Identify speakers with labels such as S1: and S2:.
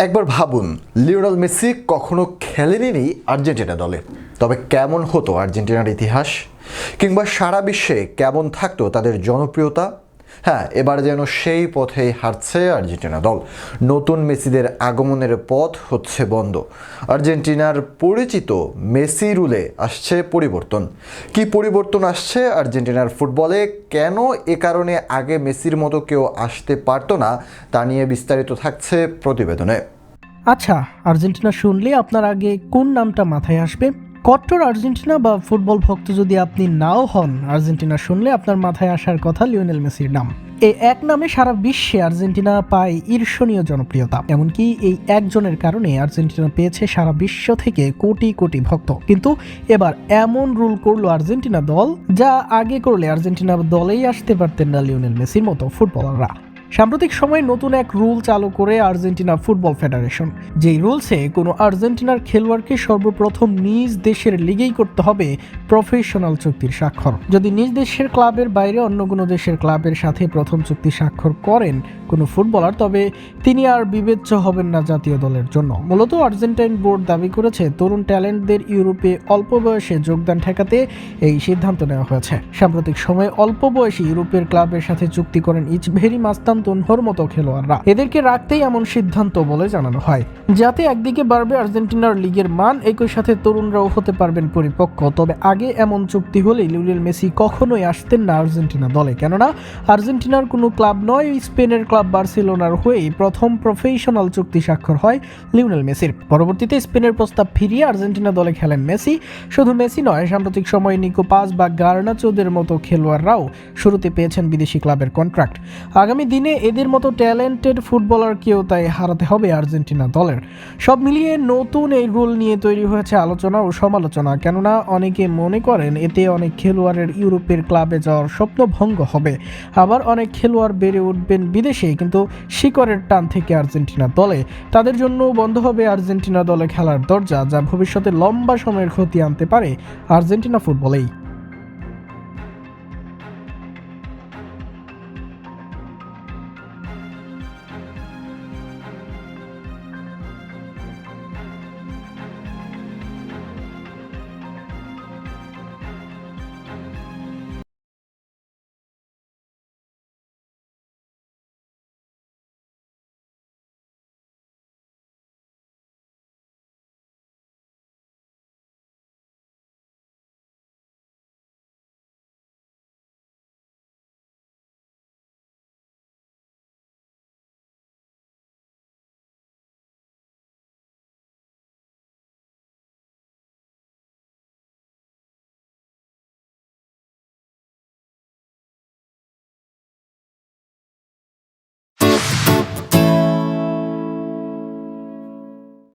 S1: একবার ভাবুন, Lionel Messi কখনো খেলেনি আর্জেন্টিনা দলে। তবে কেমন হতো আর্জেন্টিনার ইতিহাস? কিংবা সারা বিশ্বে কেমন থাকতো তাদের জনপ্রিয়তা? হ্যাঁ এবার যেন সেই পথেই হাঁটছে আর্জেন্টিনা দল। নতুন মেসিদের আগমনের পথ হচ্ছে বন্ধ। আর্জেন্টিনার পরিচিত মেসি রুলে আসছে পরিবর্তন। কি পরিবর্তন আসছে আর্জেন্টিনার ফুটবলে? কেন এ কারণে আগে মেসির মতো কেউ আসতে পারতো না? তা নিয়ে বিস্তারিত থাকছে প্রতিবেদনে।
S2: আচ্ছা আর্জেন্টিনা শুনলে আপনার আগে কোন নামটা মাথায় আসবে? কট্টর আর্জেন্টিনা বা ফুটবল ভক্ত যদি আপনি নাও হন, আর্জেন্টিনা শুনলে আপনার মাথায় আসার কথা লিওনেল মেসির নাম। এই এক নামে সারা বিশ্বে আর্জেন্টিনা পায় ঈর্ষণীয় জনপ্রিয়তা। এমনকি এই একজনের কারণে আর্জেন্টিনা পেয়েছে সারা বিশ্ব থেকে কোটি কোটি ভক্ত। কিন্তু এবার এমন রুল করল আর্জেন্টিনা দল, যা আগে করলে আর্জেন্টিনা দলেই আসতে পারতেন না লিওনেল মেসির মতো ফুটবলাররা। সাম্প্রতিক সময়ে নতুন এক রুল চালু করে আর্জেন্টিনা ফুটবল ফেডারেশন। যেই রুলসে কোনো আর্জেন্টিনার খেলোয়াড়কে সর্বপ্রথম নিজ দেশের লিগেই করতে হবে প্রফেশনাল চুক্তির স্বাক্ষর। যদি নিজ দেশের ক্লাবের বাইরে অন্য কোনো দেশের ক্লাবের সাথে প্রথম চুক্তি স্বাক্ষর করেন কোনো ফুটবলার, তবে তিনি আর বিবেচ্য হবেন না জাতীয় দলের জন্য। মূলত আর্জেন্টাইন বোর্ড দাবি করেছে, তরুণ ট্যালেন্টদের ইউরোপে অল্প বয়সে যোগদান ঠেকাতে এই সিদ্ধান্ত নেওয়া হয়েছে। সাম্প্রতিক সময়ে অল্প বয়সী ইউরোপের ক্লাবের সাথে চুক্তি করেন ইচভেরি মাস্তান তনহর মতো খেলোয়াড়রা। এদেরকে রাখতেই এমন সিদ্ধান্ত বলে জানানো হয়। যাতে একদিকে বাড়বে আর্জেন্টিনার লিগের মান, একই সাথে তরুণরাও হতে পারবেন পরিপক্ক। তবে আগে এমন চুক্তি হলে লিওনেল মেসি কখনোই আসতেন না আর্জেন্টিনা দলে। কেননা, আর্জেন্টিনার কোনো ক্লাব নয়, স্পেনের ক্লাব বার্সেলোনার হয়েই প্রথম প্রফেশনাল চুক্তি স্বাক্ষর হয় লিওনেল মেসির। পরবর্তীতে স্পেনের প্রস্তাব ফিরিয়ে আর্জেন্টিনা দলে খেলেন মেসি। শুধু মেসি নয়, সাম্প্রতিক সময়ে নিকো পাস বা গার্নাচোদের মতো খেলোয়াড়রাও শুরুতে পেয়েছেন বিদেশি ক্লাবের কন্ট্রাক্ট। আগামী দিনে এদের মতো ট্যালেন্টেড ফুটবলারকেও তাই হারাতে হবে আর্জেন্টিনা দলের। সব মিলিয়ে নতুন এই রুল নিয়ে তৈরি হয়েছে আলোচনা ও সমালোচনা। কেননা অনেকে মনে করেন এতে অনেক খেলোয়াড়ের ইউরোপের ক্লাবে যাওয়ার স্বপ্ন ভঙ্গ হবে। আবার অনেক খেলোয়াড় বেড়ে উঠবেন বিদেশে, কিন্তু শিকরের টান থেকে আর্জেন্টিনা দলে। তাদের জন্য বন্ধ হবে আর্জেন্টিনা দলে খেলার দরজা, যা ভবিষ্যতে লম্বা সময়ের ক্ষতি আনতে পারে আর্জেন্টিনা ফুটবলেই।